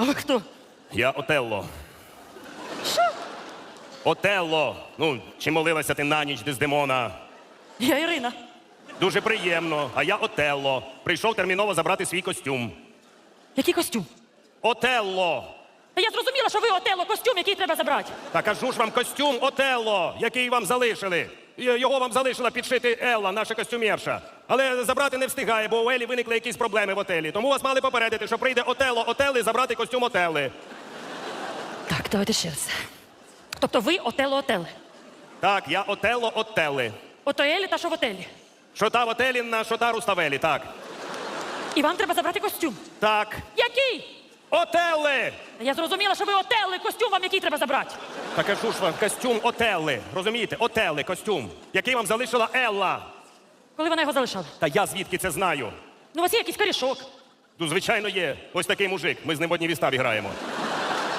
А ви хто? Я Отелло. Що? Отелло. Ну, чи молилася ти на ніч Дездемона? Я Ірина. Дуже приємно. А я Отелло. Прийшов терміново забрати свій костюм. Який костюм? Отелло! Та я зрозуміла, що ви отело костюм, який треба забрати. Та кажу ж вам костюм Отелло, який вам залишили. Його вам залишила підшити Елла, наша костюмерша. Але забрати не встигає, бо у Елі виникли якісь проблеми в отелі. Тому вас мали попередити, що прийде Отелло Отели забрати костюм Отели. Так, давайте ще раз. Тобто ви отело отели. Так, я Отелло Отели. Ото Елі та що в отелі. Що та в отелі на що та Руставелі, так. І вам треба забрати костюм. Так. Який? Отели! Я зрозуміла, що ви отели, костюм вам який треба забрати. Та кажу ж вам, костюм Отели. Розумієте? Отели, костюм, який вам залишила Елла. Коли вона його залишала? Та я звідки це знаю? Ну, у вас є якийсь корішок. Ну, звичайно, є. Ось такий мужик. Ми з ним в одній виставі граємо.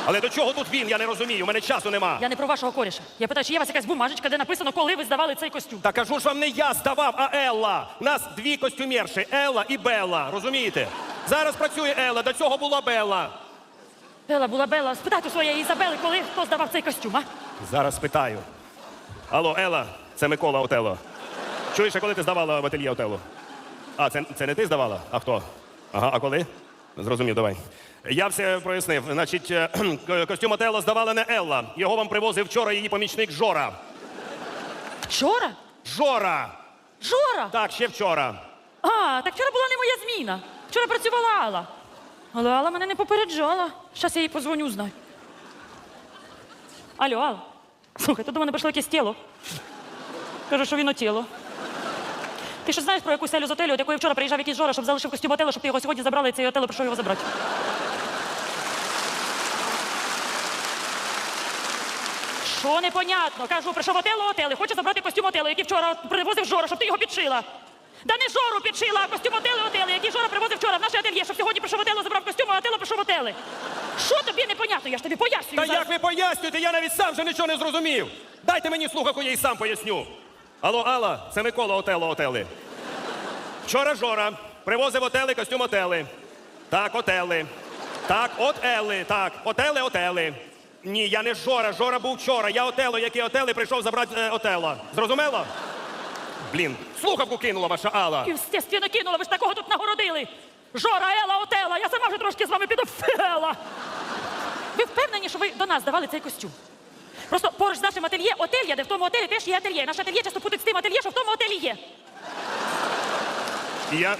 Але до чого тут він? Я не розумію. У мене часу нема. Я не про вашого коріша. Я питаю, чи є у вас якась бумажечка, де написано, коли ви здавали цей костюм. Та кажу ж вам, не я здавав, а Елла. Нас дві костюмерші Елла і Белла. Розумієте? Зараз працює Елла, до цього була Белла. Бела була Бела. Спитайте у своєї Ізабели, коли хто здавав цей костюм, а? Зараз питаю. Алло, Елла, це Микола Отелло. Чуєш, а коли ти здавала в ательє Отелло? А, це, це не ти здавала? А хто? Ага, а коли? Зрозумів, давай. Я все прояснив. Значить, е, костюм Отелло здавала не Елла. Його вам привозив вчора її помічник Жора. Вчора? Жора! Жора! Так, ще вчора. А, так вчора була не моя зміна. Вчора працювала Алла. Але Алла мене не попереджала. Щас я їй позвоню, знаю. Алло, Алла. Слухай, тут до мене прийшло якесь тіло. Каже, що він тіло. Ти що знаєш про якусь селю з отелю, от якої вчора приїжджав якийсь Жора, щоб залишив костюм отелу, щоб ти його сьогодні забрали, і цей отело прийшов його забрати. Що непонятно? Кажу, прийшов отело отели, хоче забрати костюм отелу, який вчора привозив Жора, щоб ти його підшила. Да не Жору підшила, а костюм отели отели, який Жора привозив вчора в наше ательє, щоб сьогодні прийшов отело, забрав костюм, а отело прийшов отели. Що тобі непонятно? Я ж тобі пояснюю. Та зараз. як ви пояснюєте? Я навіть сам вже нічого не зрозумів. Дайте мені слухавку, я й сам поясню. Алло, Алла, це Микола Отелло Отели. Вчора Жора привозив отели, костюм отели. Так, отели. Так, от Ели, так, отели, отели. Ні, я не Жора, Жора був вчора. Я Отело, який отели прийшов забрати е, Отелло. Зрозуміло? Блін, слухавку кинула ваша Алла. Естественно, кинула, ви ж такого тут нагородили. Жора, Ела, Отела, я сама вже трошки з вами піду. Фела. Ви впевнені, що ви до нас давали цей костюм? Просто поруч з нашим ательє отель є, де в тому отелі теж є ательє. Наше ательє часто путають з тим ательє, що в тому отелі є. Я.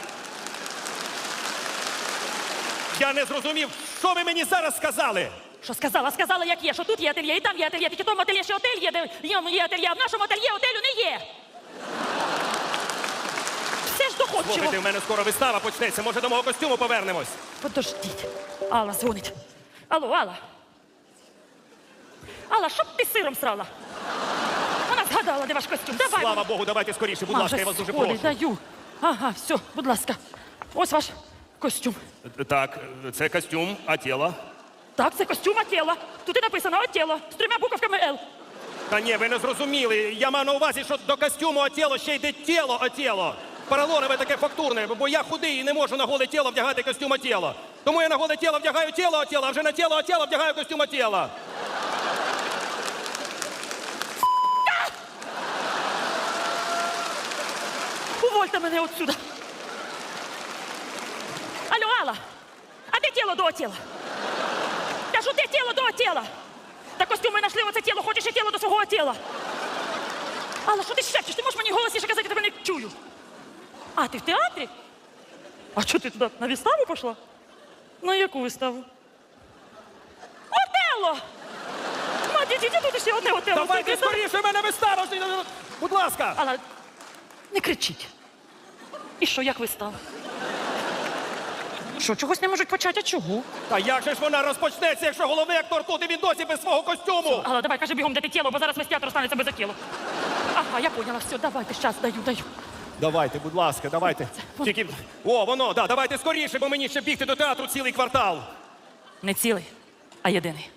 Я не зрозумів, що ви мені зараз сказали. Що сказала? Сказала, як є, що тут є ательє, і там є ательє, тільки в тому ательє ще отель є, де в ньому є ательє, а в нашому ательє отелю не є. Все ж доходчиво. Слухайте, в мене скоро вистава почнеться. Може, до мого костюму повернемось. Подождіть. Алла дзвонить. Алло, Алла. Алла, що б ти сиром срала? Вона згадала, де ваш костюм. Давай. Слава Богу, давайте скоріше, будь А, ласка, я вас дуже сходить, прошу. даю. Ага, все, будь ласка. Ось ваш костюм. Так, це костюм, а тіло? Так, це костюм Атєла. Тут і написано Атєла з трьома буковками Л. Та ні, ви не зрозуміли. Я маю на увазі, що до костюму а тіло ще йде тіло, а тіло. Поролонове таке фактурне, бо я худий і не можу на голе тіло вдягати костюм а тіло. Тому я на голе тіло вдягаю тіло а тіло, а вже на тіло а тіло вдягаю костюм а тіло. Мене отсюда. Алло, Алла, а де тіло до тіла? Кажу, де тіло до тіла? Та костюм ми знайшли оце тіло, хочеш і тіло до свого тіла. Алла, що ти шепчеш? Ти можеш мені голосніше казати, я тебе не чую. А, ти в театрі? А що ти туди на виставу пішла? На яку виставу? Отелло! Маті, діти, тут ще одне отелло. Давайте скоріше, в мене вистава. Будь ласка. Алла, не кричіть. І що, як вистава? Що, чогось не можуть почати, а чого? Та як же ж вона розпочнеться, якщо головний актор тут і він досі без свого костюму? Алла, давай, кажи бігом, де ти тіло, бо зараз весь театр станеться без тіло. Ага, я поняла, все, давайте, щас, даю, даю. Давайте, будь ласка, давайте. Тільки. О, воно, да, давайте скоріше, бо мені ще бігти до театру цілий квартал. Не цілий, а єдиний.